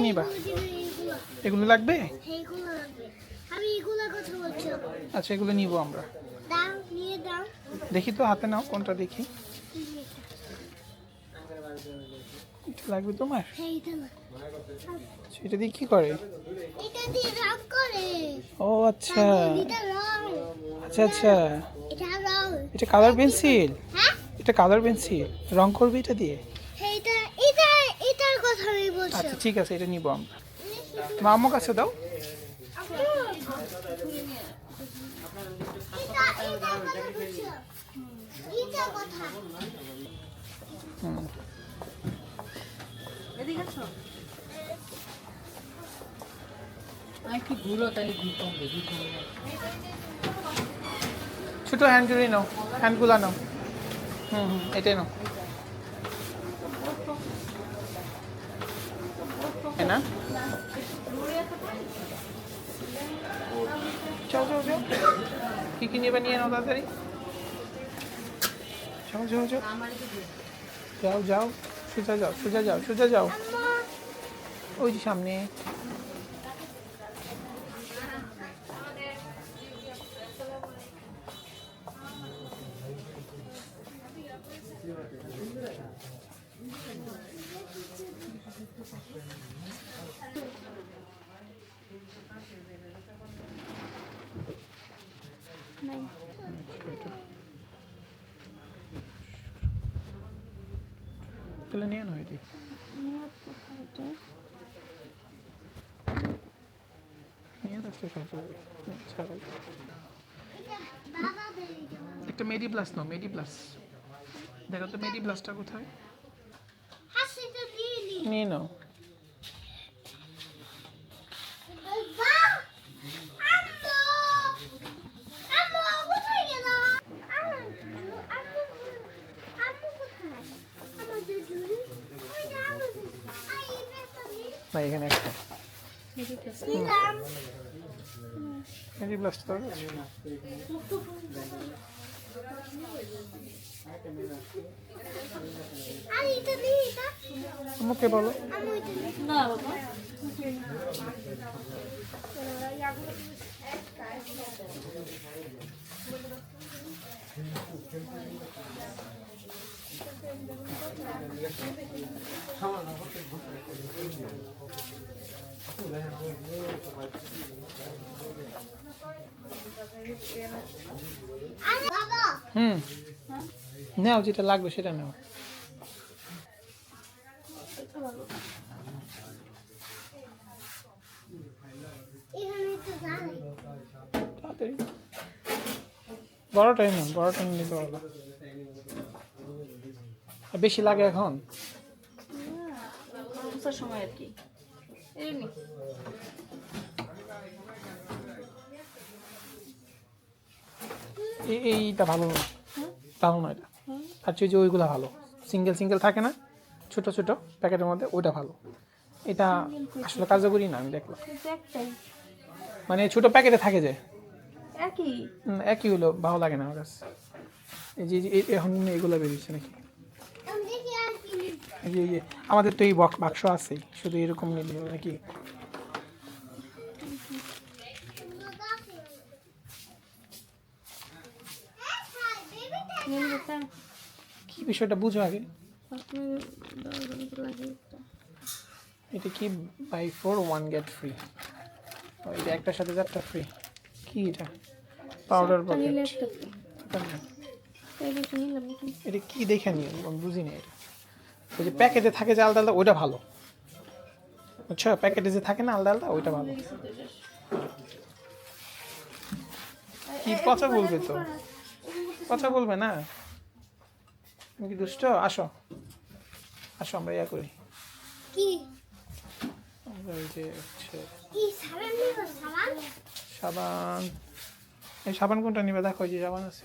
নিবা? এগুলো লাগবে? আচ্ছা এগুলো নিব আমরা। দেখি তো হাতে নাও কোনটা দেখি। লাগবে তোমার। আচ্ছা, এটা দিয়ে কি করে? ও আচ্ছা। আচ্ছা আচ্ছা। এটা কালার পেন্সিল হ্যাঁ এটা কালার পেন্সিল রং করবে এটা দিয়ে এইটা এটা এটার কথা আমি বলছি আচ্ছা ঠিক আছে, এটা নিব আমরা। তোমার আম্মু কাছে দাও। ছোটো হ্যান্ডগুলি নাও হ্যান্ডগুলা নাও। হুম হুম, এটাই নাও। না? যাও যাও যাও। কি কি নেবে নিয়ে নাও তাড়াতাড়ি? যাও যাও যাও। যাও যাও। সোজা যাও সোজা যাও সোজা যাও। ওই যে সামনে। তাহলে নিয়ে এটি নিয়ে বাবা বেরিয়ে একটা মেডি প্লাস নাও মেডি প্লাস দেখো তো মেডি প্লাসটা কোথায় নি নিয়ে নাও বাহ আম্মু আম্মু কোথায় গেল আম্মু আম্মু আম্মু কোথায় আমার জুজুরি ওই যে আম্মু আই এটা না এখানে একটা। নিলাম। মেডি প্লাসটা আর এটা নিয়ে এটা? আমাকে বলো? আম্মু এটা নিয়ে না বাবা আরে বাবা। হুম। নাও যেটা লাগবে সেটা নাও। বড়টাই নাও বড়টা নিলে বড় আর বেশি লাগে এখন? সময় আর কি। এই- এইটা ভালো না। ভালো না এটা। আর যে ওইগুলো ভালো সিঙ্গেল সিঙ্গেল থাকে না ছোট ছোট প্যাকেটের মধ্যে ওইটা ভালো। এটা আসলে কার্যকরী না আমি দেখলাম। মানে ছোট প্যাকেটে থাকে যে। একই? একই হলো ভালো লাগে না আমার কাছে। এই যে এখন এগুলো বেরিয়েছে নাকি আমি দেখি আর কি নিই। এই যে এই আমাদের তো এই বক্স আছেই। শুধু এরকম নাকি? কি বিষয়টা বুঝো আগে? এটা কি buy four one get free এটা একটার সাথে চারটা ফ্রি কি এটা? Powder pocket. এটা কি? দেখে নিও? বুঝি না এটা। ওই যে প্যাকেটে থাকে যে আলাদা আলাদা ওইটা ভালো। বুঝছ? প্যাকেটে যে থাকে না আলাদা আলাদা ওইটা ভালো। কি কথা বলবে তো? কথা বলবে না? তুমি কি দুষ্ট? আসো। আসো আমরা ইয়া করি। কি? আমরা এই যে হচ্ছে কি সাবান নিব? সাবান? সাবান। এই সাবান কোনটা নিবে? দেখো এই যে সাবান আছে।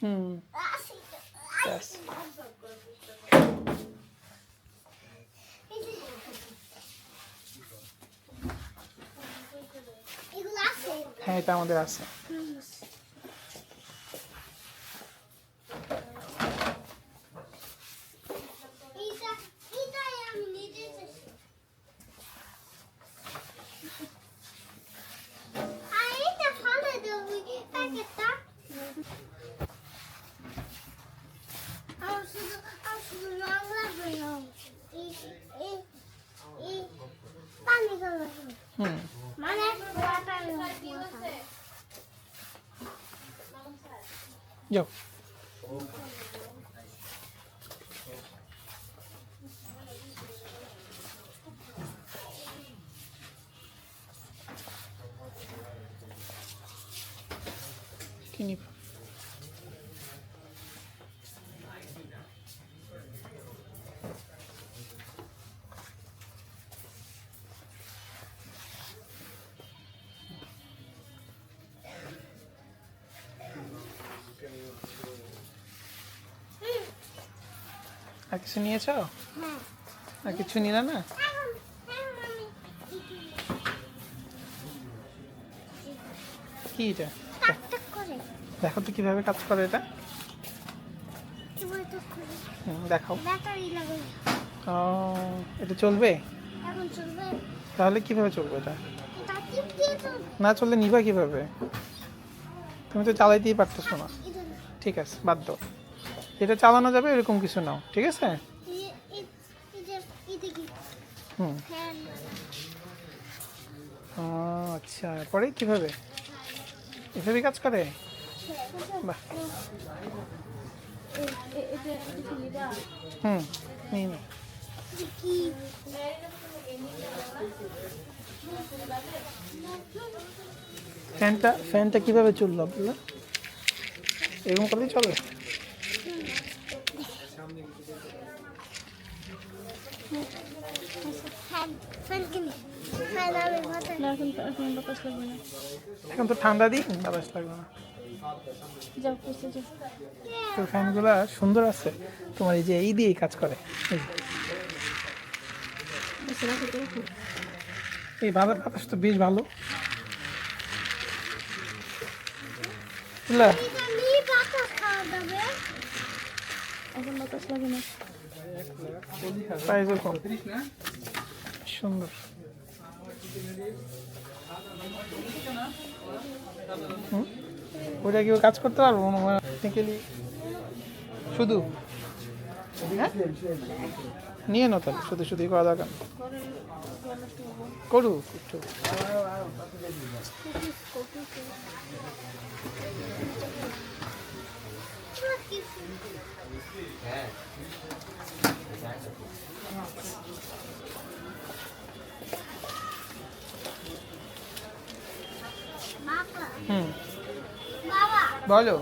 আছে, হুম আছে তো। ব্যাস এই যে- এগুলো আছে হ্যাঁ এটা আমাদের আছে হুম। এইটা এটাই আমি নিজে চেয়েছি। আর এইটা ফেলে দেবো প্যাকেটটা আমার শুধু আমার শুধু রং লাগবে রং এই এই এই পানি কালার হুম মানে ওয়াটার যাও কি নিব। আর কিছু নিয়েছো? আর কিছু নিলে না? কি এটা? দেখো তো কীভাবে কাজ করে এটা। দেখাও। ও, এটা চলবে? তাহলে কীভাবে চলবে এটা? এটা না চললে নিবা কীভাবে? তুমি তো চালাইতেই পারতেছো না। ঠিক আছে, বাদ দাও। যেটা চালানো যাবে, এরকম কিছু নাও, ঠিক আছে? এটা হুম আচ্ছা পরে কীভাবে? এভাবে কাজ করে? হুম নিয়ে ফ্যানটা ফ্যানটা কীভাবে চলল আপনার? এরকম করলেই চলে? এখন তো ঠান্ডা দিন বাতাস লাগবে না। তো ফ্যানগুলো সুন্দর আছে। তোমার এই যে এই দিয়েই কাজ করে। এই তো বাতাস তো বেশ ভালো। সুন্দর। হুম? ওটা কেউ কাজ করতে পারব? শুধু? হ্যাঁ? নিয়ে নাও তাহলে, শুধু, শুধুই করা দরকার। কি বাবা হুম। বলো।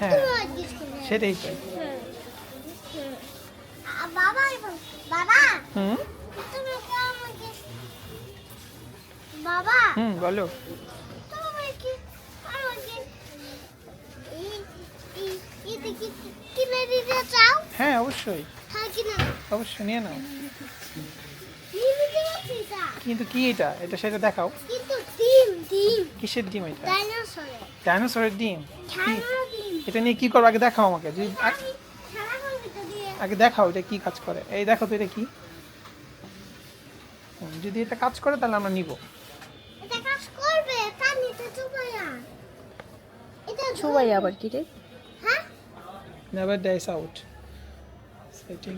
হ্যাঁ। সেটাই তো। হুম? বলো। হ্যাঁ অবশ্যই। হ্যাঁ অবশ্যই নিয়ে নাও। কিন্তু কি এটা? এটা সেটা দেখাও। ডিম। কিসের ডিম এটা? ডাইনোসরের ডাইনোসরের ডিম? এটা নিয়ে কি করব আগে দেখাও আমাকে। যদি আগে দেখাও এটা কি কাজ করে। এই দেখো তো এটা কি। হুম, যদি এটা কাজ করে তাহলে আমরা নিব। এটা কাজ করবে? তার নিতে এটা সবাই আবার কি রে? হ্যাঁ? নেভার ডাইস আউট সেটিং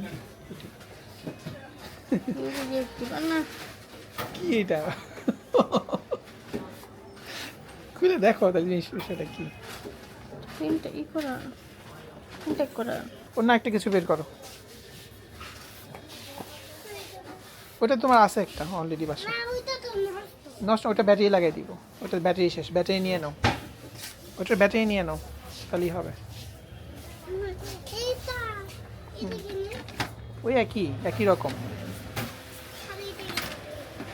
কি এটা? খুলে দেখো তাহলে জিনিস বিষয়টা কি? প্রিন্ট ই করা কন্ট্যাক্ট করা। অন্য একটা কিছু বের করো। ওটা তোমার আছে একটা অলরেডি বাসা। না ওইটা নষ্ট নষ্ট ওটা ব্যাটারি লাগাই দিব। ওটার ব্যাটারি শেষ ব্যাটারি নিয়ে নাও। ওটার ব্যাটারি নিয়ে নাও তাহলেই হবে। এইটা ওই একই একই রকম।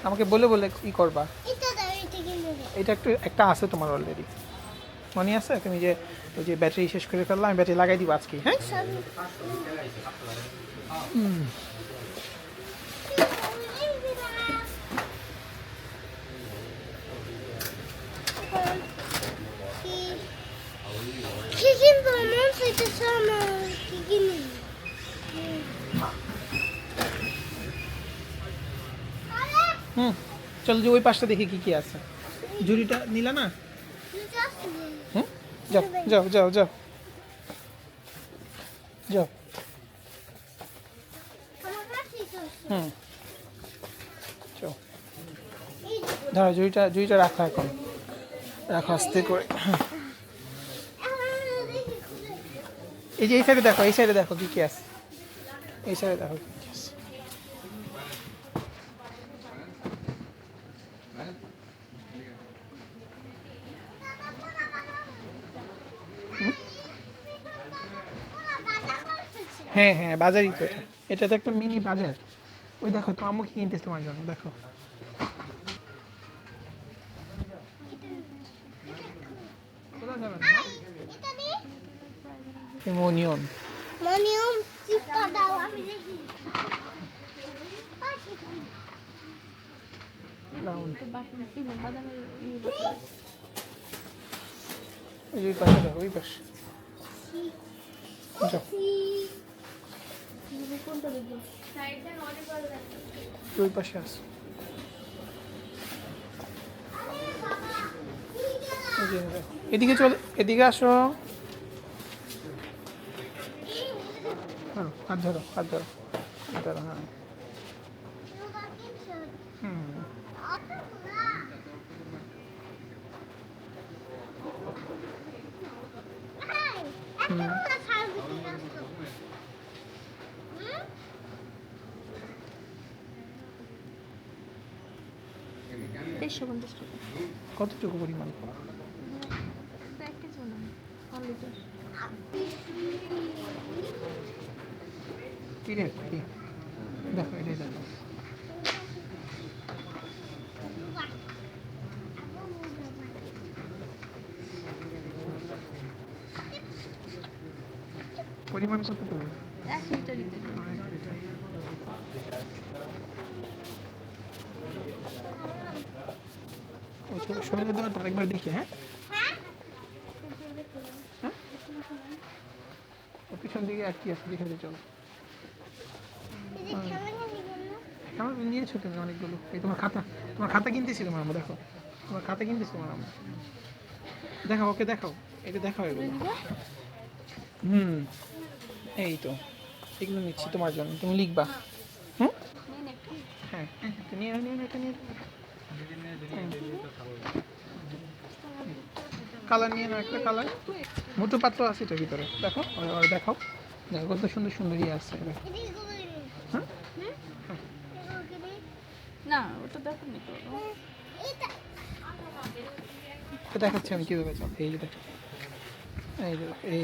আমাকে বলে বলে ই করবা এটা দাও এটা কিনে দে এটা একটু, একটা আছে তোমার অলরেডি মনে আছে? তুমি যে, ওই যে ব্যাটারি শেষ করে ফেললাম আমি ব্যাটারি লাগাই দিব আজকে হ্যাঁ? হুম, চলো যে ওই পাশটা দেখি কি কি আছে। ঝুড়িটা নিলা না? হুম? যাও যাও যাও যাও। যাও। হুম। যাও। ধরো জুইটা জুইটা রাখো এখন। রাখো আস্তে করে। হ্যাঁ। এই যে এই সাইডে দেখো, এই সাইডে দেখো কি কি আছে। এই সাইডে দেখো কি কি আছে। হ্যাঁ হ্যাঁ বাজারই তো এটা। এটা তো একটা মিনি বাজার। ওই দেখো তো আম্মু কি কিনতেছে তোমার জন্য? দেখো। মনিয়ম। চিপটা দাও। আমি দেখি ওই পাশে দেখো ওই পাশে। যাও। ওই পাশে আছে। এদিকে চলে এদিকে আসো। ধরো, হাত ধরো হাত ধরো হাত ধরো হ্যাঁ হুম দেড়শো পঞ্চাশ টাকা। কতটুকু পরিমাণ? এক কেজি না লিটার। কি রে কি দেখো এটাই দেখো পরিমাণ কতটুকু এক লিটারই দেবে ওই ছোট একবার দেখি হ্যাঁ? হ্যাঁ? পিছন দিকে আর কি আছে দেখে চলো। আমার নিয়েছো তুমি অনেকগুলো। এই তোমার খাতা তোমার খাতা কিনতেছি তোমার আমরা দেখো। তোমার খাতা কিনতেছি তোমার আমরা দেখাও ওকে দেখাও। এটা দেখাও এগুলো। হুম এই তো। এগুলো নিচ্ছি তোমার জন্য। তুমি লিখবা। হ্যাঁ হ্যাঁ, তো নিয়ে নিয়ে এটা নিয়ে। কালার নিয়ে নাও একটা কালার। মোটু পাত্র আছে এটার ভিতরে। দেখো দেখাও। দেখো কত সুন্দর সুন্দর ইয়ে আছে হ্যাঁ? না ওটা দেখো নি দেখাচ্ছি আমি কীভাবে চাপ এই যে দেখো। এই যে এই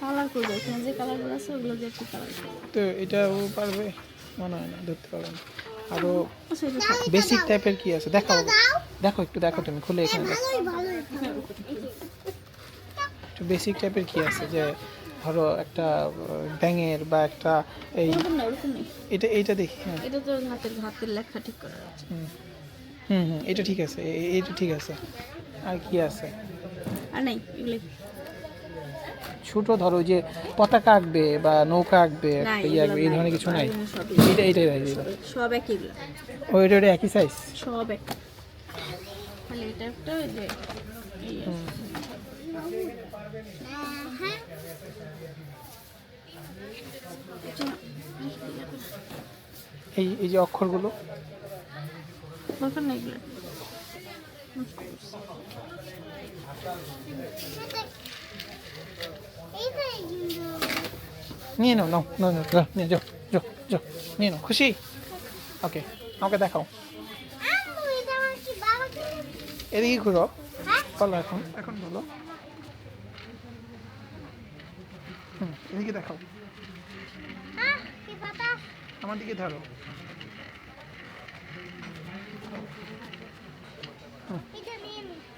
কালার করবে এখানে যে কালারগুলো আছে ওগুলো দিয়ে একটু কালার তো এটা ও পারবে? মনে হয় না ধরতে পারবে না। আরও থাক। বেসিক টাইপের কি আছে? দেখাও। দেখো একটু দেখো তুমি খুলে এখানে। দেখো ভালোই ভালোই। একটু বেসিক টাইপের কি আছে? যে ধরো একটা ব্যাঙের বা একটা এই এটা এইটা দেখি হ্যাঁ। এটা তো হাতের হাতের লেখা ঠিক করা আছে। হুম। হুম এটা ঠিক আছে। এ- এ- এটা ঠিক আছে। আর কি আছে? আর নেই এগুলো ছোট ধরো যে পতাকা আঁকবে বা নৌকা আঁকবে ইয়ে আঁকবে এই ধরনের কিছু নাই? এটা রাখি দিলাম সব একই এগুলো। ও এটা একই সাইজ সব এক খালি এটা একটা ওই যে এই এই এই যে অক্ষরগুলো? দরকার নেই নিয়ে নাও নাও নাও নাও নিয়ে যাও যাও যাও নিয়ে নাও খুশি ওকে আমাকে দেখাও এদিকে ঘুরো বলো এখন এখন বলো হুম এদিকে দেখাও আমার দিকে ধরো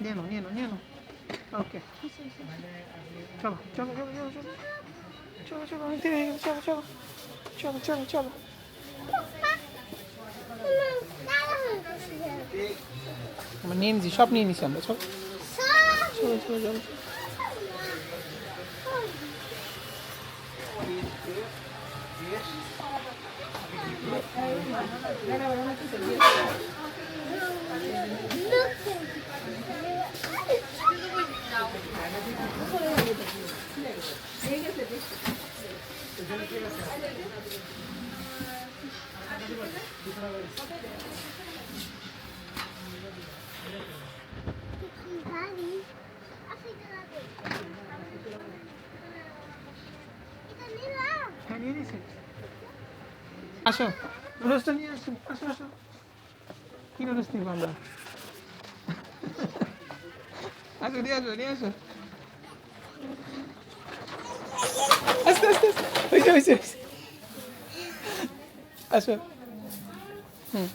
নিয়ে নাও নিয়ে নাও নিয়ে নাও ওকে চলো চলো চলো চলো চলো চলো চলো অনেক দেরি হয়ে গেছে চলো চলো চলো চলো চলো আমরা নিয়ে নিছি, সব নিয়ে নিছি আমরা, চলো। চলো চলো চলো। হ্যাঁ আসো। নুডলসটা নিয়ে আসো আসো আসো। কি নুডলস নিবো আমরা আসো, নিয়ে আসো নিয়ে আসো। আস্তে আস্তে আস্তে। হয়েছে হয়েছে হয়েছে আসো হুম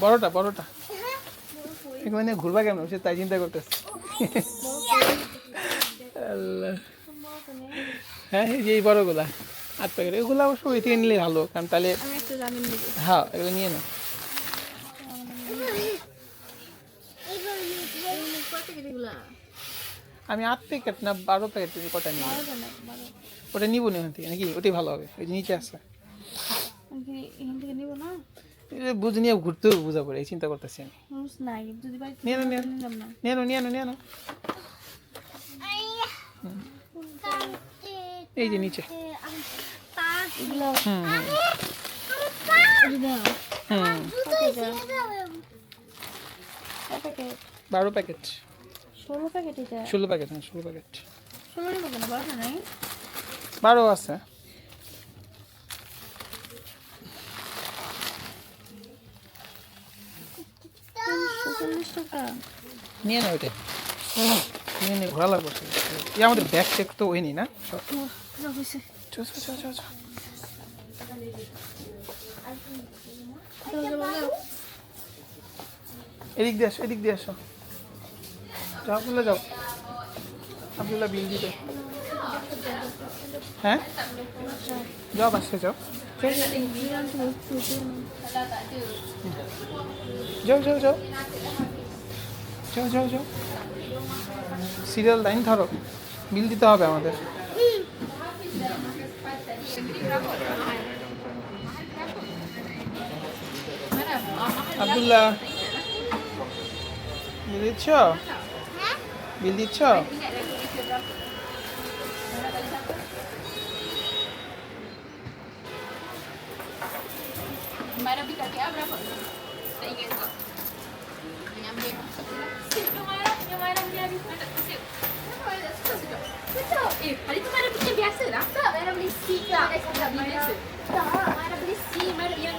বড়টা বড়টা এখানে ঘুরবা কেমন সে তাই চিন্তা করতেছে আল্লাহ হ্যাঁ এই যে এই বড়গুলা আট প্যাকেট এগুলো অবশ্য ওই থেকে নিলে ভালো কারণ তাহলে হ্যাঁ এগুলো নিয়ে নাও কত কেজিগুলা আমি আট প্যাকেট না বারো প্যাকেট কটা নিব? ওটা নিবো না ওখান থেকে। নাকি? ওটাই ভালো হবে। ওই যে নিচে না? এটা বুঝে নিয়ে ঘুরতেও বোঝা পড়ে। এই চিন্তা করতেছি আমি। নিয়ে নাও নিয়ে নাও। এই যে নিচে। হুম হুম। প্যাকেট বারো প্যাকেট ষোলো প্যাকেট এটা? ষোলো প্যাকেট হ্যাঁ ষোলো প্যাকেট ষোলো নেব কেন বারোটা নাই? বারো আছে। নিয়ে নাও ওইটা নিয়ে নিয়ে ঘোরা লাগবে। এই আমাদের ব্যাগ চেক তো ওই নি? না। এদিক দিয়ে আসো এদিক দিয়ে আসো। যাও আবদুল্লাহ যাও আবদুল্লাহ বিল দিতে হ্যাঁ? যাও বাসে যাও। যাও যাও যাও। যাও যাও যাও। সিরিয়াল লাইন ধরো। বিল দিতে হবে আমাদের। আবদুল্লাহ বিল দিচ্ছ বিল দিচ্ছ Kemarin beli kaki berapa? Tak ingat kok. Yang ambil. Sip kemarin, kemarin dia habis nak sip. Kenapa Mara tak suka suka? Betul. Eh, hari tu Mara beli yang biasa lah. Tak, Mara beli sip tak. Tak, beli biasa. Tak, Mara beli sip. Mara yang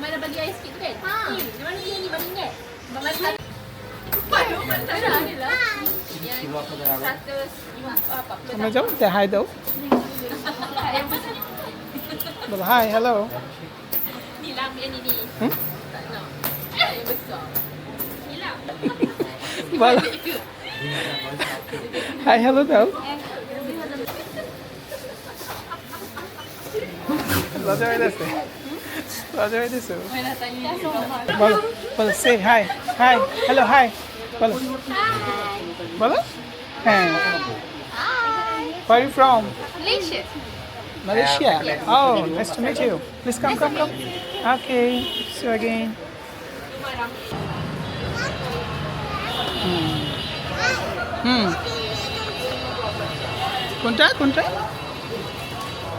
Mara bagi air sikit tu kan? Ha. Eh, yang mana dia ni Mara ingat? Mara tak Baru Mara tak ada ni lah. Yang seratus lima apa? তোমরা যাও যে high দাও Yang besar. বলো hi Hmm? লজ্জা হইতেছে. বলো বলো সে হাই হাই হ্যালো হাই বলো বলো হ্যাঁ Where are you from? Malaysia. Malaysia. Oh, nice to meet you. Please come, come, come. Okay, see you again. হুম কোনটা কোনটা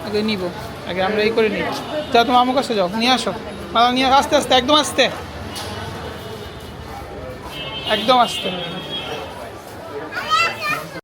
আগে নিব আগে আমরা এই করে নিই। যাও তোমার আমার কাছে যাও, নিয়ে আসো। মালা নিয়ে আসতে আসতে, একদম আস্তে। একদম আস্তে।